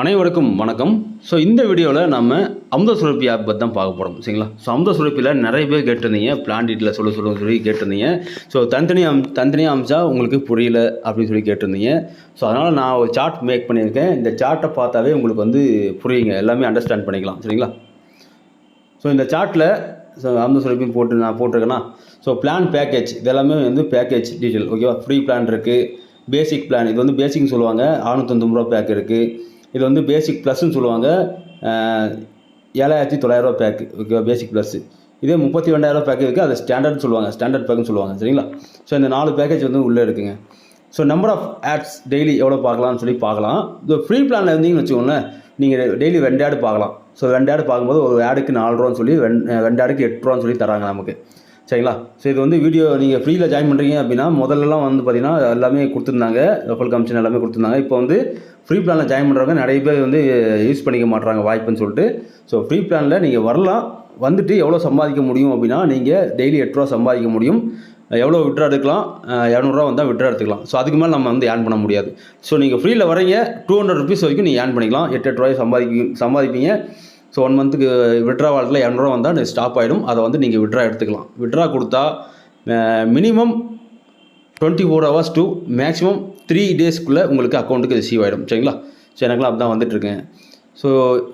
அனைவருக்கும் வணக்கம். ஸோ இந்த வீடியோவில் நம்ம அமுத சுரப்பி ஆப் பற்றி தான் பார்க்க போகிறோம் சரிங்களா? ஸோ அமுத சுரப்பியில் நிறைய பேர் கேட்டிருந்தீங்க. பிளான் டீட்டில் சொல்ல சொல்ல சொல்லி கேட்டிருந்தீங்க. ஸோ தனித்தனியாக அம் தனித்தனியாக அமிச்சா உங்களுக்கு புரியல அப்படின்னு சொல்லி கேட்டிருந்தீங்க. ஸோ அதனால் நான் ஒரு சார்ட் மேக் பண்ணியிருக்கேன். இந்த சார்ட்டை பார்த்தாவே உங்களுக்கு வந்து புரியுங்க. எல்லாமே அண்டர்ஸ்டாண்ட் பண்ணிக்கலாம். சரிங்களா? ஸோ இந்த சார்ட்டில் ஸோ அமுத சுரப்பியும் போட்டு நான் போட்டிருக்கேன்னா ஸோ பிளான் பேக்கேஜ் இதெல்லாமே வந்து பேக்கேஜ் டீட்டெயில் ஓகேவா ஃப்ரீ பிளான் இருக்குது பேசிக் பிளான் இது வந்து பேசிக்னு சொல்லுவாங்க. அறுநூத்தொம்பது ரூபா பேக் இருக்குது இது வந்து பேசிக் ப்ளஸ்ன்னு சொல்லுவாங்க. ஏழாயிரத்தி தொள்ளாயிரரூவா பேக்கு ஓகேவா பேசிக் ப்ளஸ்ஸு இதே முப்பத்தி ரெண்டாயிரரூவா பேக் இருக்குது அது ஸ்டாண்டர்ட்னு சொல்லுவாங்க ஸ்டாண்டர்ட் பேக்குன்னு சொல்லுவாங்க சரிங்களா? ஸோ இந்த நாலு பேக்கேஜ் வந்து உள்ளே இருக்குங்க. So number of ads daily எவ்வளோ பார்க்கலாம்னு சொல்லி பார்க்கலாம். இந்த ஃப்ரீ பிளானில் இருந்தீங்கன்னு வச்சுக்கோங்களேன் நீங்கள் டெய்லி ரெண்டு ஆடு பார்க்கலாம். ஸோ ரெண்டு ஆடு பார்க்கும்போது ஒரு ஆடுக்கு நாலு ரூபான்னு சொல்லி ரெண்டு ரெண்டு ஆடுக்கு எட்டு ரூபான்னு சொல்லி தராங்க நமக்கு சரிங்களா? ஸோ இது வந்து வீடியோ நீங்கள் ஃப்ரீயில் ஜாயின் பண்ணுறீங்க அப்படின்னா முதல்லலாம் வந்து பார்த்தீங்கன்னா எல்லாமே கொடுத்துருந்தாங்க லோக்கல் கமிஷன் எல்லாமே கொடுத்துருந்தாங்க. இப்போ வந்து ஃப்ரீ பிளானில் ஜாயின் பண்ணுறவங்க நிறைய பேர் வந்து யூஸ் பண்ணிக்க மாட்டுறாங்க வாய்ப்புன்னு சொல்லிட்டு. ஸோ ஃப்ரீ பிளானில் நீங்கள் வரலாம். வந்துட்டு எவ்வளோ சம்பாதிக்க முடியும் அப்படின்னா நீங்கள் டெய்லி எட்டு ரூபா சம்பாதிக்க முடியும். எவ்வளோ விட்ரா எடுக்கலாம். இரநூறுவா வந்தால் விட்ரா எடுத்துக்கலாம். ஸோ அதுக்கு மேலே நம்ம வந்து ஏர்ன் பண்ண முடியாது. ஸோ நீங்கள் ஃப்ரீயில் வரீங்க டூ ஹண்ட்ரட் ருபீஸ் வரைக்கும் நீங்கள் ஏர்ன் பண்ணிக்கலாம். எட்டு எட்டு ரூபாய் சம்பாதிக்க சம்பாதிப்பீங்க. ஸோ ஒன் மந்த்துக்கு விட்ரா வாழ்க்கையில் இரநூறுவா வந்தால் ஸ்டாப் ஆகிடும் அதை வந்து நீங்கள் விட்ரா எடுத்துக்கலாம். விட்ரா கொடுத்தா minimum twenty four hours to maximum three டேஸ்க்குள்ளே உங்களுக்கு அக்கௌண்ட்டுக்கு ரிசீவ் ஆகிடும் சரிங்களா? ஸோ எனக்குலாம் அப்படி தான் வந்துட்டுருக்கேன் ஸோ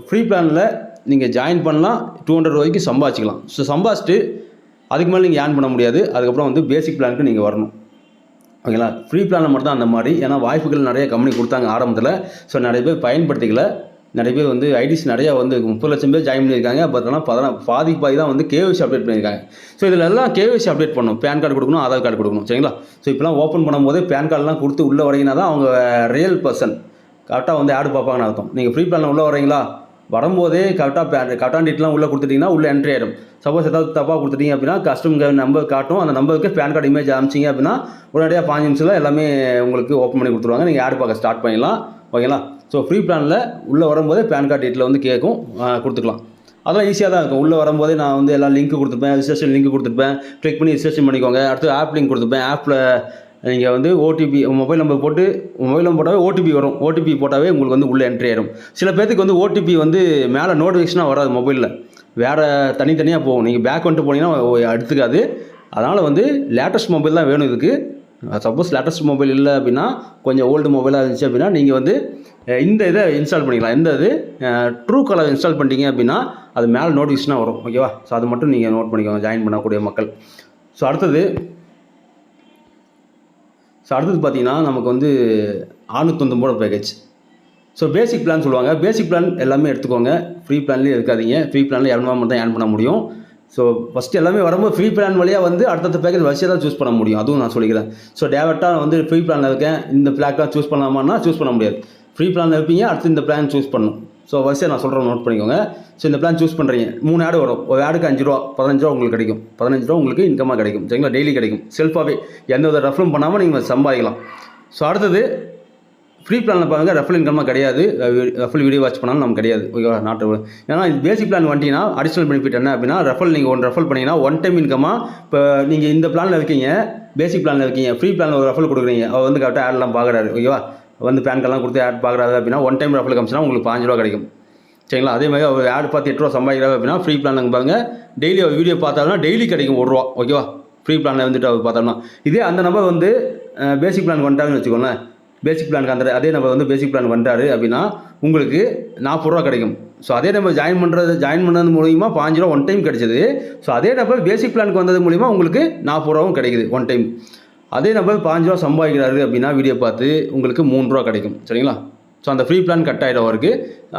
ஃப்ரீ பிளானில் நீங்கள் ஜாயின் பண்ணலாம். டூ ஹண்ட்ரட் வரைக்கும் சம்பாதிச்சிக்கலாம். ஸோ சம்பாதிச்சிட்டு அதுக்கு மேலே நீங்கள் ஏர்ன் பண்ண முடியாது. அதுக்கப்புறம் வந்து பேசிக் பிளானுக்கு நீங்கள் வரணும். ஓகேங்களா? ஃப்ரீ பிளானில் மட்டும் தான் அந்த மாதிரி. ஏன்னா வாய்ப்புகள் நிறைய கம்பெனி கொடுத்தாங்க ஆரம்பத்தில். ஸோ நிறைய பேர் பயன்படுத்திக்கல. நிறைய பேர் வந்து ஐடிஸ் நிறையா வந்து முப்பது லட்சம் பேர் ஜாயின் பண்ணியிருக்காங்க. பட் ஆனால் பதினா பாதி பாதி தான் வந்து கேவிசி அப்டேட் பண்ணியிருக்காங்க. ஸோ இதில் எல்லாம் கேவிசி அப்டேட் பண்ணணும். பேன் கார்டு கொடுக்கணும் ஆதார் கார்டு கொடுக்கணும். சரிங்களா? ஸோ இப்போலாம் ஓப்பன் பண்ணும்போது பேன் கார்டெலாம் கொடுத்து உள்ளே வரீங்கன்னா தான் அவங்க ரியல் பர்சன் கரெக்டாக வந்து ஆடு பார்ப்பாங்கன்னு அர்த்தம். நீங்கள் ஃப்ரீ பிளானில் உள்ளே வரீங்களா வரும்போதே கரெக்டாக பேன் கரெக்டான டீட்டெலாம் உள்ளே கொடுத்துட்டிங்கன்னா உள்ளே என்ட்ரி ஆகிடும் சப்போஸ் ஏதாவது தப்பாக கொடுத்துட்டீங்க அப்படின்னா கஸ்டமர் நம்பர் காட்டும். அந்த நம்பருக்கு பேன் கார்டு இமேஜ் அமிச்சிங்க அப்படின்னா உடனடியாக பாஞ்சு நிமிஷத்தில் எல்லாமே உங்களுக்கு ஓப்பன் பண்ணி கொடுத்துருவாங்க. நீங்கள் ஆடு பார்க்க ஸ்டார்ட் பண்ணிடலாம். ஓகேங்களா ஸோ ஃப்ரீ பிளானில் உள்ளே வரும்போதே பேன் கார்டு டீட்டில் வந்து கேட்கும் கொடுத்துக்கலாம். அதெல்லாம் ஈஸியாக தான் இருக்கும். உள்ளே வரும்போதே நான் வந்து எல்லாம் லிங்க் கொடுத்துருப்பேன். ரிஜிஸ்ட்ரேஷன் லிங்க் கொடுத்துருப்பேன். கிளிக் பண்ணி ரிஜிஸ்ட்ரேஷன் பண்ணிக்கோங்க. அடுத்து ஆப் லிங்க் கொடுத்துருப்பேன். ஆப்பில் நீங்கள் வந்து ஓடிபி மொபைல் நம்பர் போட்டு மொபைல் நம்பர் போட்டாவே ஓடிபி வரும். ஓடிபி போட்டாவே உங்களுக்கு வந்து உள்ளே என்ட்ரி ஆயிடும் சில பேர்த்துக்கு வந்து ஓடிபி வந்து மேலே நோட்டிஃபிகேஷனாக வராது மொபைலில் வேறு தனித்தனியாக போகும். நீங்கள் பேக் வந்துட்டு போனீங்கன்னா எடுத்துக்காது. அதனால் வந்து லேட்டஸ்ட் மொபைல் தான் வேணும் இதுக்கு. சப்போஸ் லேட்டஸ்ட் மொபைல் இல்லை அப்படின்னா கொஞ்சம் ஓல்டு மொபைலாக இருந்துச்சு அப்படின்னா நீங்கள் வந்து இந்த இதை இன்ஸ்டால் பண்ணிக்கலாம். எந்த இது? ட்ரூ கலர் இன்ஸ்டால் பண்ணிட்டீங்க அப்படின்னா அது மேலே நோட்டிஃபிகேஷனாக வரும். ஓகேவா ஸோ அது மட்டும் நீங்கள் நோட் பண்ணிக்கோங்க. ஜாயின் பண்ணக்கூடிய மக்கள். ஸோ அடுத்தது ஸோ அடுத்தது பார்த்தீங்கன்னா நமக்கு வந்து ஆணுத்தொந்தம்போட பேக்கேஜ் ஸோ பேசிக் பிளான் சொல்லுவாங்க. பேசிக் பிளான் எல்லாமே எடுத்துக்கோங்க. ஃப்ரீ பிளான்லேயே இருக்காதிங்க. ஃப்ரீ பிளானில் இரநூறுவா மட்டும் தான் ஏன் பண்ண முடியும். ஸோ ஃபஸ்ட்டு எல்லாமே வரும்போது ஃப்ரீ பிளான் வழியாக வந்து அடுத்தடுத்த பேக்கேஜ் வரிசையாக தான் சூஸ் பண்ண முடியும். அதுவும் நான் சொல்லிக்கிறேன். ஸோ டேரெக்டாக வந்து ஃப்ரீ பிளானில் இருக்கேன். இந்த பிளாக்லாம் சூஸ் பண்ணலாமான்னா சூஸ் பண்ண முடியாது. ஃப்ரீ பிளானில் இருப்பீங்க அடுத்து இந்த பிளான் சூஸ் பண்ணணும் ஸோ வரிசையாக நான் சொல்கிறேன் நோட் பண்ணிக்கோங்க. ஸோ இந்த பிளான் சூஸ் பண்ணுறீங்க மூணு ஆடு வரும். ஒரு ஆடுக்கு அஞ்சு ரூபா பதினஞ்சு ரூபா உங்களுக்கு கிடைக்கும். பதினஞ்சு ரூபா உங்களுக்கு இன்கமாக கிடைக்கும். சரிங்களா? டெய்லி கிடைக்கும். செல்ஃபாகவே எந்த வித ரெஃபரும் பண்ணாமல் நீங்கள் சம்பாதிக்கலாம். ஸோ அடுத்தது ஃப்ரீ பிளானில் பாருங்கள் ரெஃபல் இன்கமாக கிடையாது. ரெஃபல் வீடியோ வாட்ச் பண்ணாலும் நமக்கு கிடையாது. ஓகேவா நாட்டு ஏன்னா இது பேசிக் பிளான் வந்துட்டீங்கன்னா அடிஷனல் பெனிஃபிட் என்ன அப்படின்னா ரெஃபல் நீங்கள் ஒன் ரெஃபல் பண்ணிங்கன்னா ஒன் டைம் இன்கமாக இப்போ நீங்கள் இந்த பிளானில் இருக்கீங்க பேசிக் பிளானில் இருக்கீங்க ஃப்ரீ பிளானில் ஒரு ரெஃபல் கொடுக்குறீங்க. அவர் வந்து கரெக்டாக ஆட்லாம் பார்க்குறாரு. ஓகேவா வந்து பேன் கார்டெலாம் கொடுத்து ஆட் பார்க்குறாரு அப்படின்னா ஒன் டைம் ரெஃபல் கமிஷனா உங்களுக்கு பாஞ்சு ரூபா கிடைக்கும். சரிங்களா? அதே மாதிரி அவர் ஆட் பார்த்து எட்டு ரூபா சம்பாதிக்கிறாரு அப்படின்னா ஃப்ரீ பிளான் பாருங்க. டெய்லி அவர் வீடியோ பார்த்தாருன்னா டெய்லி கிடைக்கும் ஒரு ரூபா. ஓகேவா ஃப்ரீ பிளானில் வந்துட்டு அவர் பார்த்தோம்னா இதே அந்த நம்பர் வந்து பேசிக் பிளான் வந்துட்டாங்கன்னு வச்சுக்கோங்களேன். பேசிக் பிளானுக்கு அந்த அதே நம்பர் வந்து பேசிக் பிளான் வந்துட்டாரு அப்படின்னா உங்களுக்கு நாற்பது ரூபா கிடைக்கும். ஸோ அதே நம்பர் ஜாயின் பண்ணுறது ஜாயின் பண்ணது மூலிமா பாஞ்சு ரூபா ஒன் டைம் கிடைச்சது. ஸோ அதே நம்பர் பேசிக் பிளானுக்கு வந்தது மூலிமா உங்களுக்கு நாற்பது ரூபாவும் கிடைக்குது ஒன் டைம் அதே நபர் பாஞ்சு ரூபா சம்பாதிக்கிறாரு அப்படின்னா வீடியோ பார்த்து உங்களுக்கு மூணு ரூபா கிடைக்கும். சரிங்களா? ஸோ அந்த ஃப்ரீ பிளான் கட் ஆகிடும் அவருக்கு.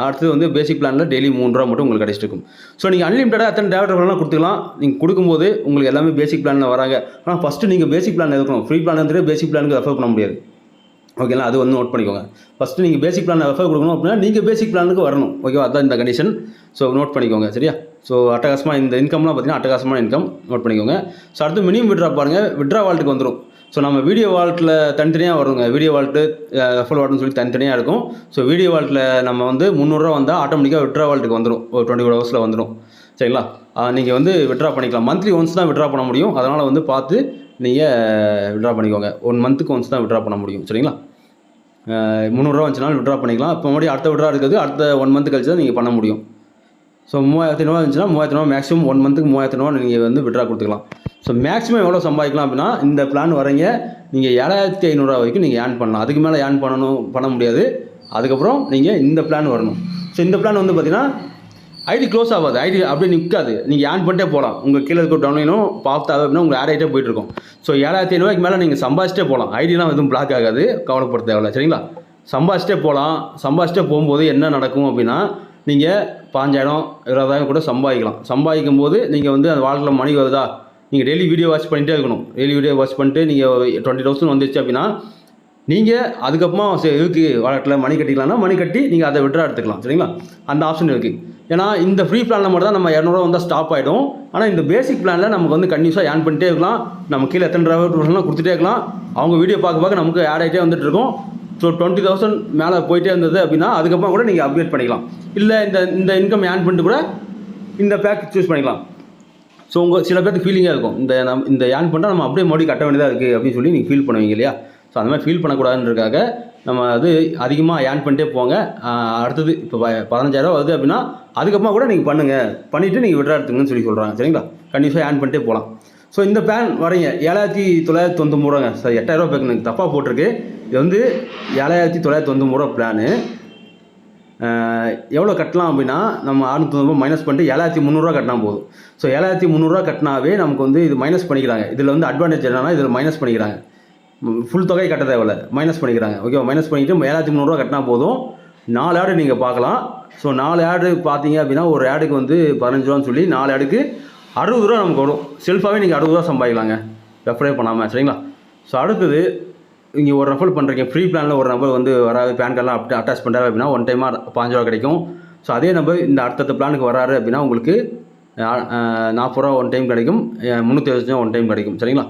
அடுத்தது வந்து பேசிக் பிளானில் டெய்லி மூணு ரூபா மட்டும் உங்களுக்கு கிடைச்சிட்டு இருக்கும். ஸோ நீங்கள் அன்லிமிட்டடாக அத்தனை டேரக்டர்லாம் கொடுத்துக்கலாம். நீங்கள் கொடுக்கும்போது உங்களுக்கு எல்லாமே பேசிக் பிளானில் வராங்க. ஆனால் ஃபஸ்ட்டு நீங்கள் பேசிக் பிளான் இருக்கணும் ஃப்ரீ பிளான் வந்துட்டு பேசிக் பிளானுக்கு ரெஃபர் பண்ண முடியாது. ஓகேங்களா அது வந்து நோட் பண்ணிக்கோங்க. ஃபஸ்ட்டு நீங்கள் பேசிக் பிளான் ரெஃபர் கொடுக்கணும் அப்படின்னா நீங்கள் பேசிக் பிளானுக்கு வரணும். ஓகேவா அதான் இந்த கண்டிஷன் ஸோ நோட் பண்ணிக்கோங்க. சரியா? ஸோ அட்டகாசமாக இந்த இன்கம்லாம் பார்த்தீங்கன்னா அட்டகாசமான இன்கம் நோட் பண்ணிக்கோங்க. ஸோ அடுத்து மினிமம் விட்ரா பாருங்கள் விட்ரா வால்ட்டுக்கு வந்துடும் ஸோ நம்ம வீடியோ வால்ட்டில் தனித்தனியாக வருங்க வீடியோ வால்ட்டு ரெஃபர் வால்ட்னு சொல்லி தனித்தனியாக இருக்கும். ஸோ வீடியோ வால்ட்டில் நம்ம வந்து முந்நூறுரூவா வந்தால் ஆட்டோமேட்டிக்காக விட்ரா வால்ட்டுக்கு வந்துடும் ஒரு டுவெண்ட்டி ஃபோர் ஹவர்ஸில் வந்துடும் சரிங்களா? நீங்கள் வந்து விட்ரா பண்ணிக்கலாம். மந்த்லி ஒன்ஸ் தான் விட்ரா பண்ண முடியும். அதனால் வந்து பார்த்து நீங்கள் விட்ரா பண்ணிக்கோங்க. ஒன் மந்த்துக்கு ஒன்ஸ் தான் விட்ரா பண்ண முடியும். சரிங்களா? முந்நூறுரூவா வந்துச்சுனாலும் விட்ரா பண்ணிக்கலாம். இப்போ மறுபடியும் அடுத்த விட்ரா இருக்கிறது அடுத்த ஒன் மந்த் கழிச்சு தான் நீங்கள் பண்ண முடியும். ஸோ மூவாயிரத்தி ரூபா இருந்துச்சுன்னா மூவாயிரத்தி ரூபா மேக்ஸிமம் ஒன் மந்த்துக்கு மூவாயிரத்தி ரூபா நீங்கள் வந்து விட்ரா கொடுத்துக்கலாம். ஸோ மேக்ஸிமம் எவ்வளோ சம்பாதிக்கலாம் அப்படின்னா இந்த பிளான் வரீங்க நீங்கள் ஏழாயிரத்தி ஐநூறுரூவா வரைக்கும் நீங்கள் ஏர்ன் பண்ணலாம். அதுக்கு மேலே ஏர்ன் பண்ணணும் பண்ண முடியாது. அதுக்கப்புறம் நீங்கள் இந்த பிளான் வரணும். ஸோ இந்த பிளான் வந்து பார்த்தீங்கன்னா ஐடி க்ளோஸ் ஆகாது. ஐடி அப்படியே நிற்காது நீங்கள் ஏன் பண்ணிட்டே போகலாம். உங்கள் கீழே இருக்க டவுன்லைனும் பார்த்தாவே அப்படின்னா உங்கள் ஆட் ஆகிட்டே போயிட்டுருக்கும் ஸோ ஏழாயிரத்தி ஐநூறுவாய்க்கு மேலே நீங்கள் சம்பாதிச்சிட்டே போகலாம். ஐடிலாம் எதுவும் பிளாக் ஆகாது. கவலைப்பட தேவையில்ல. சரிங்களா? சம்பாதிச்சிட்டே போகலாம். சம்பாதிச்சிட்டே போகும்போது என்ன நடக்கும் அப்படின்னா நீங்கள் பாஞ்சாயிரம் இருபதாயிரம் கூட சம்பாதிக்கலாம். சம்பாதிக்கும் போது நீங்கள் வந்து அந்த வாழ்க்கையில் மணி வருதா? நீங்கள் டெய்லி வீடியோ வாட்ச் பண்ணிகிட்டே இருக்கணும். டெய்லி வீடியோ வாட்ச் பண்ணிட்டு நீங்கள் டுவெண்ட்டி தௌசண்ட் வந்துச்சு அப்படின்னா நீங்கள் அதுக்கப்புறமா சரி இருக்கு வாலெட்டில் மணி கட்டிக்கலாம்னா மணி கட்டி நீங்கள் அதை விட்ரா எடுத்துக்கலாம். சரிங்களா? அந்த ஆப்ஷன் இருக்குது ஏன்னா இந்த ஃப்ரீ பிளானில் மட்டும் தான் நம்ம இரநூறுவா வந்தால் ஸ்டாப் ஆகிடும் ஆனால் இந்த பேசிக் பிளானில் நமக்கு வந்து கண்டினியூஸாக ஏர்ன் பண்ணிட்டே இருக்கலாம். நம்ம கீழே எத்தனை டிரைவர் கொடுத்துட்டே இருக்கலாம். அவங்க வீடியோ பார்க்க பார்க்க நமக்கு ஆட் ஆகிட்டே வந்துட்டு இருக்கோம். ஸோ டுவெண்ட்டி தௌசண்ட் மேலே போயிட்டே இருந்தது அப்படின்னா அதுக்கப்புறம் கூட நீங்கள் அப்டேட் பண்ணிக்கலாம். இல்லை இந்த இந்த இன்கம் ஏர்ன் பண்ணிட்டு கூட இந்த பேக் சூஸ் பண்ணிக்கலாம். ஸோ உங்கள் சில பேருக்கு ஃபீலிங்காக இருக்கும். இந்த நம் இந்த ஏர்ன் பண்ணால் நம்ம அப்படியே மறுபடியும் கட்ட வேண்டியதாக இருக்குது அப்படின்னு சொல்லி நீங்கள் ஃபீல் பண்ணுவீங்க இல்லையா? ஸோ அந்த மாதிரி ஃபீல் பண்ணக்கூடாதுன்றதுக்காக நம்ம அது அதிகமாக ஏர்ன் பண்ணிட்டே போங்க. அடுத்தது இப்போ பதினஞ்சாயிரம் வருது அப்படின்னா அதுக்கப்புறமா கூட நீங்கள் பண்ணுங்கள் பண்ணிவிட்டு நீங்கள் விட்ரா எடுத்துங்கன்னு சொல்லி சொல்கிறாங்க சரிங்களா? கண்டிப்பாக ஏர்ன் பண்ணிட்டே போகலாம் ஸோ இந்த பிளான் வரீங்க ஏழாயிரத்தி தொள்ளாயிரத்தி தொண்ணூறு ரூபாங்க சார் எட்டாயிரரூபா பேக்கு எனக்கு தப்பாக போட்டிருக்கு. இது வந்து ஏழாயிரத்தி தொள்ளாயிரத்தி தொண்ணூறு பிளானு எவ்வளோ கட்டலாம் அப்படின்னா நம்ம அறுநூத்தொம்பது மைனஸ் பண்ணிட்டு ஏழாயிரத்தி முந்நூறுரூவா கட்டினா போதும். ஸோ ஏழாயிரத்தி முந்நூறுரூவா கட்டினாவே நமக்கு வந்து இது மைனஸ் பண்ணிக்கிறாங்க. இதில் வந்து அட்வான்டேஜ் என்னன்னா இதில் மைனஸ் பண்ணிக்கிறாங்க. ஃபுல் தொகை கட்ட தேவையில்ல. மைனஸ் பண்ணிக்கிறாங்க. ஓகேவா மைனஸ் பண்ணிவிட்டு ஏழாயிரத்தி முந்நூறுரூவா கட்டினா போதும். நாலு ஆடு நீங்கள் பார்க்கலாம். ஸோ நாலு ஆடு பார்த்தீங்க அப்படின்னா ஒரு ஆடுக்கு வந்து பதினஞ்சு ரூபான்னு சொல்லி நாலு ஆடுக்கு அறுபது ரூபா நமக்கு வரும். செல்ஃபாகவே நீங்கள் அறுபது ரூபா சம்பாதிக்கலாங்க. ரெஃபரே பண்ணாமல் சரிங்களா? ஸோ அடுத்தது நீங்கள் ஒரு ரெஃபர் பண்ணுறீங்க ஃப்ரீ பிளானில் ஒரு நம்பர் வந்து வராது. பேன் கார்டெலாம் அப் அட்டாச் பண்ணுறாரு அப்படின்னா ஒன் டைமாக பாஞ்சு ரூபா கிடைக்கும். ஸோ அதே நம்பர் இந்த அடுத்தடுத்த பிளானுக்கு வராரு அப்படின்னா உங்களுக்கு நாற்பது ரூபா ஒன் டைம் கிடைக்கும். முந்நூற்றி அறுபத்தஞ்சு ஒன் டைம் கிடைக்கும். சரிங்களா?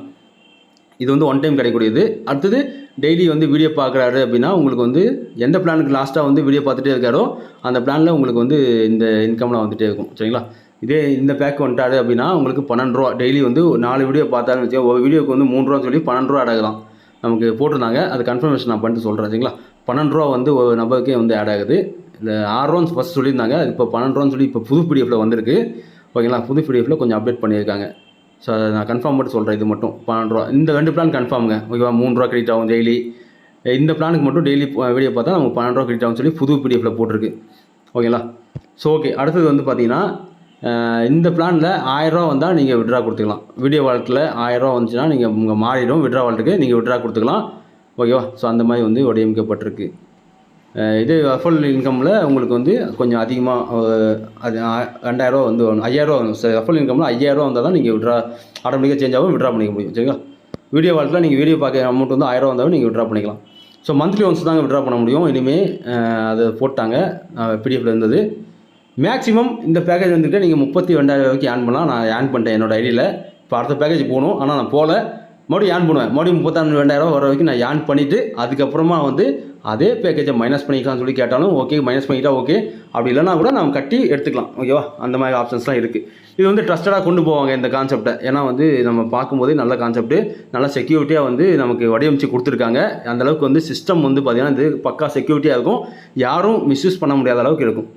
இது வந்து ஒன் டைம் கிடைக்கக்கூடியது. அடுத்தது டெய்லி வந்து வீடியோ பார்க்குறாரு அப்படின்னா உங்களுக்கு வந்து எந்த பிளானுக்கு லாஸ்ட்டாக வந்து வீடியோ பார்த்துட்டே இருக்காரோ அந்த பிளானில் உங்களுக்கு வந்து இந்த இன்கம்லாம் வந்துகிட்டே இருக்கும். சரிங்களா? இதே இந்த பேக் வந்துட்டாரு அப்படின்னா உங்களுக்கு பன்னெண்டு ரூபா. டெய்லி வந்து நாலு வீடியோ பார்த்தாருன்னு வச்சுக்கோ ஒரு வீடியோக்கு வந்து மூணு ரூபான்னு சொல்லி பன்னெண்டு ரூபா அடகலாம் நமக்கு போட்டிருந்தாங்க. அது கன்ஃபர்மேஷன் நான் பண்ணிட்டு சொல்கிறேன் சரிங்களா? பன்னெண்டு ரூபா வந்து ஒரு நபருக்கே வந்து ஆட் ஆகுது. இந்த ஆறு ரூபான்னு ஃபஸ்ட் சொல்லியிருந்தாங்க. அது இப்போ பன்னெண்டு ரூபான்னு சொல்லி இப்போ புது பிடிஎஃப்பில் வந்திருக்கு. ஓகேங்களா? புது பிடிஎஃப்பில் கொஞ்சம் அப்டேட் பண்ணியிருக்காங்க. ஸோ அதை நான் கன்ஃபார்ம் மட்டும் சொல்கிறேன் இது மட்டும். பன்னெண்டு ரூபா. இந்த ரெண்டு பிளான் கன்ஃபார்முங்க ஓகேவா? மூணு ரூபா கிரெடிட் ஆகும் டெய்லி இந்த பிளானுக்கு மட்டும் டெய்லி வீடியோ பார்த்தா நமக்கு பன்னெண்டு ரூபா கிரெடிட் ஆகும்னு சொல்லி புது பிடிஎஃப்பில் போட்டிருக்கு. ஓகேங்களா? ஸோ ஓகே அடுத்தது வந்து பார்த்தீங்கன்னா இந்த பிளானில் ஆயிரரூவா வந்தால் நீங்கள் விட்ரா கொடுத்துக்கலாம். வீடியோ வாலெட்டில் ஆயிரரூவா வந்துச்சுன்னா நீங்கள் உங்கள் மாறிடும் விட்ரா வாலெட்டுக்கு நீங்கள் விட்ரா கொடுத்துக்கலாம். ஓகேவா? ஸோ அந்த மாதிரி வந்து வடிவமைக்கப்பட்டிருக்கு இதே ஃபுல் இன்கமில் உங்களுக்கு வந்து கொஞ்சம் அதிகமாக அது ரெண்டாயிரரூவா வந்து வரும் ஐயாயிரரூவா வரும் சார் ஃபுல் இன்கமில் ஐயாயிரரூவா வந்தால் தான் நீங்கள் விட்ரா ஆட்டோமேட்டிக்காக சேஞ்ச் ஆகும் விட்ரா பண்ணிக்க முடியும். சரிங்களா? வீடியோ வாலெட்டில் நீங்கள் வீடியோ பார்க்க அமௌண்ட் வந்து ஆயிரரூவா வந்தாலும் நீங்கள் விட்ரா பண்ணிக்கலாம். ஸோ மந்த்லி ஒன்ஸ் தாங்க விட்ரா பண்ண முடியும். இனிமேல் அதை போட்டாங்க. பிடிஎஃப்ல இருந்தது. மேக்ஸிமம் இந்த பேக்கேஜ் வந்துட்டு நீங்கள் முப்பத்தி ரெண்டாயிரம் வரைக்கும் ஏர்ன் பண்ணலாம். நான் ஏர்ன் பண்ணிட்டேன் என்னோட ஐடியில் இப்போ அடுத்த பேக்கேஜ் போகணும். ஆனால் நான் போகல. மறுபடியும் ஏர்ன் பண்ணுவேன். மறுபடியும் முப்பத்தாண்டு ரெண்டாயிரம் வர வரைக்கும் நான் ஏர்ன் பண்ணிவிட்டு அதுக்கப்புறமா வந்து அதே பேக்கேஜை மைனஸ் பண்ணிக்கலாம்னு சொல்லி கேட்டாலும் ஓகே மைனஸ் பண்ணிக்கிட்டா ஓகே அப்படி இல்லைனா கூட நம்ம கட்டி எடுத்துக்கலாம். ஓகேவா அந்த மாதிரி ஆப்ஷன்ஸ்லாம் இருக்குது இது வந்து ட்ரஸ்டடாக கொண்டு போவாங்க இந்த கான்செப்டை ஏன்னா வந்து நம்ம பார்க்கும்போதே நல்ல கான்செப்ட் நல்ல செக்யூரிட்டியாக வந்து நமக்கு வடிவமைச்சு கொடுத்துருக்காங்க. அந்த அளவுக்கு வந்து சிஸ்டம் வந்து பார்த்திங்கன்னா இது பக்கா செக்யூரிட்டியாக இருக்கும். யாரும் மிஸ்யூஸ் பண்ண முடியாத அளவுக்கு இருக்கும்.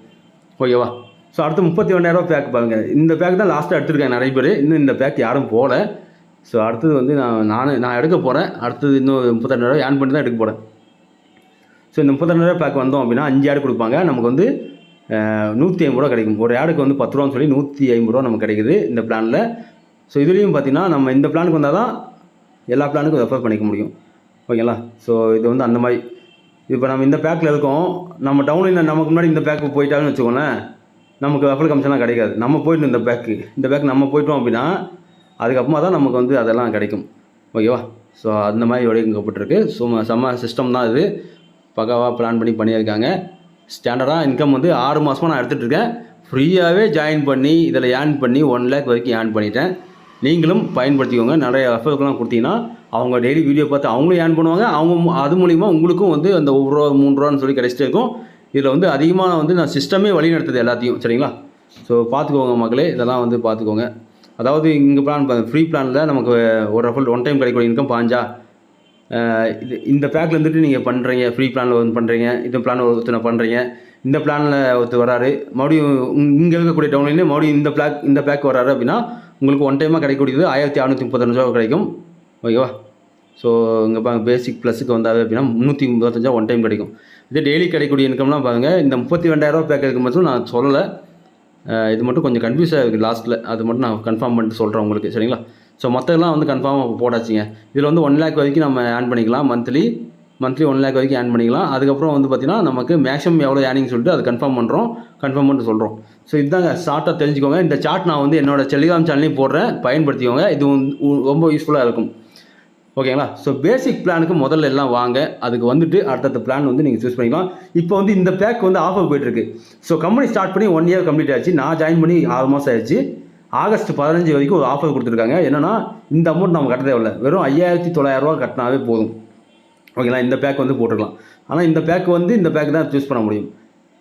ஓகேவா? ஸோ அடுத்து முப்பத்தி ரெண்டாயிரரூவா பேக் பாருங்கள் இந்த பேக் தான் லாஸ்ட்டாக எடுத்திருக்கேன் நிறைய பேர். இன்னும் இந்த பேக் யாரும் போகல ஸோ அடுத்தது வந்து நான் நான் நான் எடுக்க போகிறேன் அடுத்தது இன்னும் முப்பத்தெண்டாயிரம் ஏன் பண்ணி தான் எடுக்க போகிறேன் ஸோ இந்த முப்பத்தெண்டாயிரம் பேக் வந்தோம் அப்படின்னா அஞ்சு ஆடு கொடுப்பாங்க. நமக்கு வந்து நூற்றி ஐம்பது ரூபா கிடைக்கும். ஒரு ஆடுக்கு வந்து பத்து ரூபான்னு சொல்லி நூற்றி ஐம்பது ரூபா நமக்கு கிடைக்குது இந்த பிளானில் ஸோ இதுலேயும் பார்த்தீங்கன்னா நம்ம இந்த பிளானுக்கு வந்தால் தான் எல்லா பிளானுக்கும் ரெஃபர் பண்ணிக்க முடியும். ஓகேங்களா? ஸோ இது வந்து அந்த மாதிரி. இப்போ நம்ம இந்த பேக்கில் இருக்கோம். நம்ம டவுனில் நமக்கு முன்னாடி இந்த பேக்கு போயிட்டாங்கன்னு வச்சுக்கோங்களேன் நமக்கு ரெஃபர் கமிஷன்லாம் கிடைக்காது. நம்ம போயிட்டு இந்த பேக்கு இந்த பேக் நம்ம போயிட்டோம் அப்படின்னா அதுக்கப்புறமா தான் நமக்கு வந்து அதெல்லாம் கிடைக்கும். ஓகேவா ஸோ அந்த மாதிரி வடிவமைக்கப்பட்டிருக்கு சும்மா செம்ம சிஸ்டம் தான் இது. பக்காவாக பிளான் பண்ணி பண்ணியிருக்காங்க. ஸ்டாண்டர்டாக இன்கம் வந்து ஆறு மாதமாக நான் எடுத்துகிட்ருக்கேன் ஃப்ரீயாகவே ஜாயின் பண்ணி இதில் ஏர்ன் பண்ணி ஒன் லேக் வரைக்கும் ஏர்ன் பண்ணிட்டேன். நீங்களும் பயன்படுத்திக்கோங்க. நிறைய ரெஃபர்ஸ்லாம் கொடுத்தீங்கன்னா அவங்க டெய்லி வீடியோ பார்த்து அவங்களும் ஏர்ன் பண்ணுவாங்க. அவங்க அது மூலிமா உங்களுக்கும் வந்து அந்த ஒரு ரூபா மூணு ரூபான்னு சொல்லி கிடைச்சிட்டே இருக்கும். இதில் வந்து அதிகமாக வந்து நான் சிஸ்டமே வழி நடத்துது எல்லாத்தையும் சரிங்களா? ஸோ பார்த்துக்கோங்க மக்களே இதெல்லாம் வந்து பார்த்துக்கோங்க. அதாவது இங்கே பிளான் ஃப்ரீ பிளானில் நமக்கு ஒரு ரஃபல் ஒன் டைம் கிடைக்கக்கூடிய இன்கம் பாஞ்சா இது இந்த பேக்கில் இருந்துட்டு நீங்கள் பண்ணுறீங்க ஃப்ரீ பிளானில் வந்து பண்ணுறீங்க இந்த பிளான் ஒருத்தனை பண்ணுறீங்க இந்த பிளானில் ஒருத்தர் வராரு மறுபடியும் இங்கே இருக்கக்கூடிய டவுன்லைன்லேயே மறுபடியும் இந்த பிளாக் இந்த பேக் வராரு அப்படின்னா உங்களுக்கு ஒன் டைமாக கிடைக்கக்கூடியது ஆயிரத்தி அறநூற்றி முப்பத்தஞ்சு ரூபா கிடைக்கும். ஓகேவா ஸோ இங்கே பாருங்க பேசிக் ப்ளஸுக்கு வந்தாவே அப்படின்னா முந்நூற்றி முப்பத்தஞ்சா ஒன் டைம் கிடைக்கும். இதே டெய்லி கிடைக்கக்கூடிய இன்கம்லாம் பாருங்கள் இந்த முப்பத்தி ரெண்டாயிரரூவா பேக்கருக்கு மட்டும் நான் சொல்லலை. இது மட்டும் கொஞ்சம் கன்ஃபியூஸாக இருக்குது லாஸ்ட்டில் அது மட்டும் நான் கன்ஃபார்ம் பண்ணிட்டு சொல்கிறேன் உங்களுக்கு சரிங்களா? ஸோ மற்றதெல்லாம் வந்து கன்ஃபார்மாக போடாச்சுங்க இதில் வந்து ஒன் லேக் வரைக்கும் நம்ம ஆன் பண்ணிக்கலாம் மந்த்லி மந்த்லி ஒன் லேக் வரைக்கும் ஆன் பண்ணிக்கலாம். அதுக்கப்புறம் வந்து பார்த்திங்கன்னா நமக்கு மேக்ஸிமம் எவ்வளோ ஏர்னிங் சொல்லிட்டு அது கன்ஃபார்ம் பண்ணுறோம் கன்ஃபார்ம் பண்ணிட்டு சொல்கிறோம் ஸோ இதுதாங்க ஷார்ட்டாக தெரிஞ்சுக்கோங்க. இந்த சார்ட் நான் வந்து என்னோட டெலிகிராம் சேனலையும் போடுறேன். பயன்படுத்திக்கோங்க. இது ரொம்ப யூஸ்ஃபுல்லாக இருக்கும். ஓகேங்களா? ஸோ பேசிக் பிளானுக்கு முதல்ல எல்லாம் வாங்க. அதுக்கு வந்துட்டு அடுத்தடுத்த பிளான் வந்து நீங்கள் சூஸ் பண்ணிக்கலாம். இப்போ வந்து இந்த பேக் வந்து ஆஃபர் போயிட்டுருக்கு. ஸோ கம்பெனி ஸ்டார்ட் பண்ணி ஒன் இயர் கம்ப்ளீட் ஆச்சு. நான் ஜாயின் பண்ணி ஆறு மாதம் ஆயிடுச்சு. ஆகஸ்ட் பதினஞ்சு வரைக்கும் ஒரு ஆஃபர் கொடுத்துருக்காங்க. என்னன்னா இந்த அமௌண்ட் நம்ம கட்ட தேவையில்லை. வெறும் ஐயாயிரத்தி தொள்ளாயிரரூவா கட்டினாவே போதும். ஓகேங்களா? இந்த பேக் வந்து போட்டுக்கலாம். ஆனால் இந்த பேக் வந்து இந்த பேக் தான் சூஸ் பண்ண முடியும்.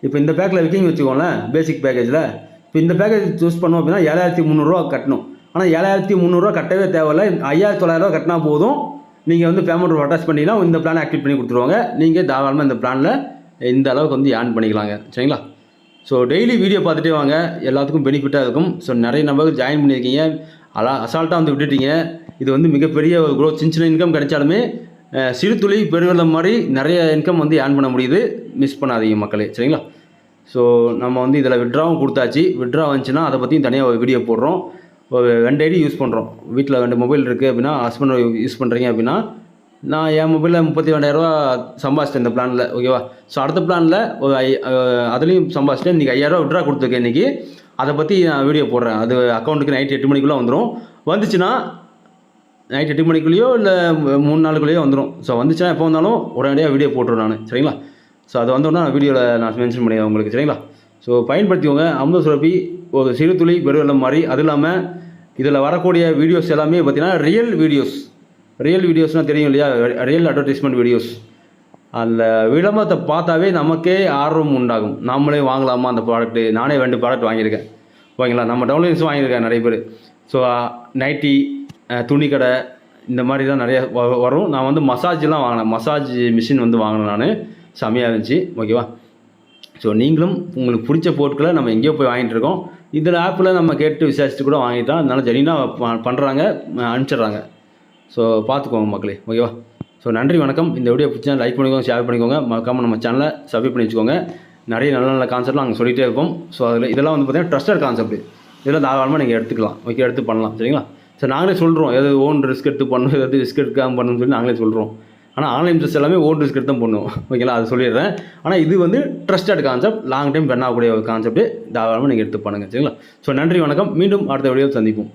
இப்போ இந்த பேக்கில் விற்கிங்க வச்சுக்கோங்களேன் பேசிக் பேக்கேஜில் இப்போ இந்த பேக்கேஜ் சூஸ் பண்ணோம் அப்படின்னா ஏழாயிரத்தி முந்நூறுரூவா கட்டணும். ஆனால் ஏழாயிரத்தி முந்நூறுரூவா கட்டவே தேவையில்ல. ஐயாயிரத்தி தொள்ளாயிரரூவா கட்டினா போதும். நீங்கள் வந்து பேமெண்ட் அட்டாச் பண்ணிங்கன்னா இந்த பிளான் ஆக்டிவேட் பண்ணி கொடுத்துருவாங்க. நீங்கள் தாராளமாக இந்த பிளானில் இந்த அளவுக்கு வந்து ஏர்ன் பண்ணிக்கலாங்க. சரிங்களா? ஸோ டெய்லி வீடியோ பார்த்துட்டே வாங்க. எல்லாத்துக்கும் பெனிஃபிட்டாக இருக்கும். ஸோ நிறைய நம்பருக்கு ஜாயின் பண்ணியிருக்கீங்க. அலா அசால்ட்டாக வந்து விட்டுட்டீங்க. இது வந்து மிகப்பெரிய ஒரு க்ரோத் சின்ன சின்ன இன்கம் கிடைச்சாலுமே சிறு துளி பெருவெள்ளம் மாதிரி நிறைய இன்கம் வந்து ஏர்ன் பண்ண முடியுது. மிஸ் பண்ணாதீங்க மக்களே. சரிங்களா? ஸோ நம்ம வந்து இதில் விட்ராவும் கொடுத்தாச்சு. விட்ரா வந்துச்சுன்னா அதை பற்றியும் தனியாக ஒரு வீடியோ போடுறோம். ரெண்டு ஐடி யூஸ் பண்ணுறோம் வீட்டில் ரெண்டு மொபைல் இருக்குது அப்படின்னா ஹஸ்பண்ட் யூஸ் பண்ணுறீங்க அப்படின்னா நான் என் மொபைலில் முப்பத்தி ரெண்டாயிரரூவா சம்பாதிச்சிட்டேன் இந்த பிளானில் ஓகேவா ஸோ அடுத்த பிளானில் ஒரு ஐ அதுலேயும் சம்பாதிச்சிட்டேன். இன்றைக்கி ஐயாயிரரூவா விட்ரா கொடுத்துருக்கேன் இன்றைக்கி அதை பற்றி நான் வீடியோ போடுறேன். அது அக்கௌண்ட்டுக்கு நைட் எட்டு மணிக்குள்ளே வந்துடும் வந்துச்சுன்னா நைட் எட்டு மணிக்குள்ளேயோ இல்லை மூணு நாளுக்குள்ளேயோ வந்துடும் ஸோ வந்துச்சுன்னா எப்போ வந்தாலும் உடனடியாக வீடியோ போட்டுருவேன் நான். சரிங்களா? ஸோ அது வந்தோடனே நான் வீடியோவில் நான் மென்ஷன் பண்ணிடுறேன் உங்களுக்கு. சரிங்களா? ஸோ பயன்படுத்திக்கோங்க. அமுத சுரப்பி ஒரு சிறு துளி பெருவெள்ளம் மாதிரி. அது இல்லாமல் இதில் வரக்கூடிய வீடியோஸ் எல்லாமே பார்த்திங்கன்னா ரியல் வீடியோஸ் ரியல் வீடியோஸ்னால் தெரியும் இல்லையா? ரியல் அட்வர்டைஸ்மெண்ட் வீடியோஸ் அந்த விளம்பரத்தை பார்த்தாவே நமக்கே ஆர்வம் உண்டாகும். நாமளே வாங்கலாமா அந்த ப்ராடக்ட்டு நானே ரெண்டு ப்ராடக்ட் வாங்கியிருக்கேன். ஓகேங்களா? நம்ம டவுன்லைன்ஸ் வாங்கியிருக்கேன் நிறைய பேர். ஸோ நைட்டி துணிக்கடை இந்த மாதிரி தான் நிறையா வ- வரும். நான் வந்து மசாஜ்லாம் வாங்கினேன் மசாஜ் மிஷின் வந்து வாங்கினேன் நான். செம்மையாக இருந்துச்சு. ஓகேவா? ஸோ நீங்களும் உங்களுக்கு பிடிச்ச பொருட்களை நம்ம எங்கேயோ போய் வாங்கிட்டு இருக்கோம். இதில் ஆப்பில் நம்ம கேட்டு விசாரிச்சுட்டு கூட வாங்கிட்டோம் அதனால ஜெனினாக பண்ணுறாங்க அனுப்பிச்சிடுறாங்க. ஸோ பார்த்துக்கோங்க மக்களே ஓகேவா ஸோ நன்றி வணக்கம். இந்த வீடியோ பிடிச்சா லைக் பண்ணிக்கோங்க ஷேர் பண்ணிக்கோங்க. மறக்காமல் நம்ம சேனலை சப்ஸ்கிரைப் பண்ணி வச்சுக்கோங்க. நிறைய நல்ல நல்ல கான்செப்ட்லாம் நாங்கள் சொல்லிகிட்டே இருப்போம். ஸோ அதில் இதெல்லாம் வந்து பார்த்தீங்கன்னா ட்ரஸ்டட் கான்செப்ட் இதெல்லாம் தாராளமாக நீங்கள் எடுத்துக்கலாம். ஓகே எடுத்து பண்ணலாம். சரிங்களா? ஸோ நாங்களே சொல்கிறோம் எது ஓன் ரிஸ்க் எடுத்து பண்ணணும் எது ரிஸ்க் எடுக்காமல் பண்ணணும்னு சொல்லி நாங்களே சொல்கிறோம் ஆனால் ஆன்லைன் ட்ரெஸ் எல்லாமே ஓன் ரிஸ்க் தான் பண்ணுவோம் ஓகேங்களா அது சொல்லிடுறேன். ஆனால் இது வந்து trusted concept long time run ஆகக்கூடிய ஒரு கான்செப்ட் தாராளமாக நீங்கள் எடுத்து பண்ணுங்க சரிங்களா? ஸோ நன்றி வணக்கம். மீண்டும் அடுத்த வீடியோ சந்திப்போம்.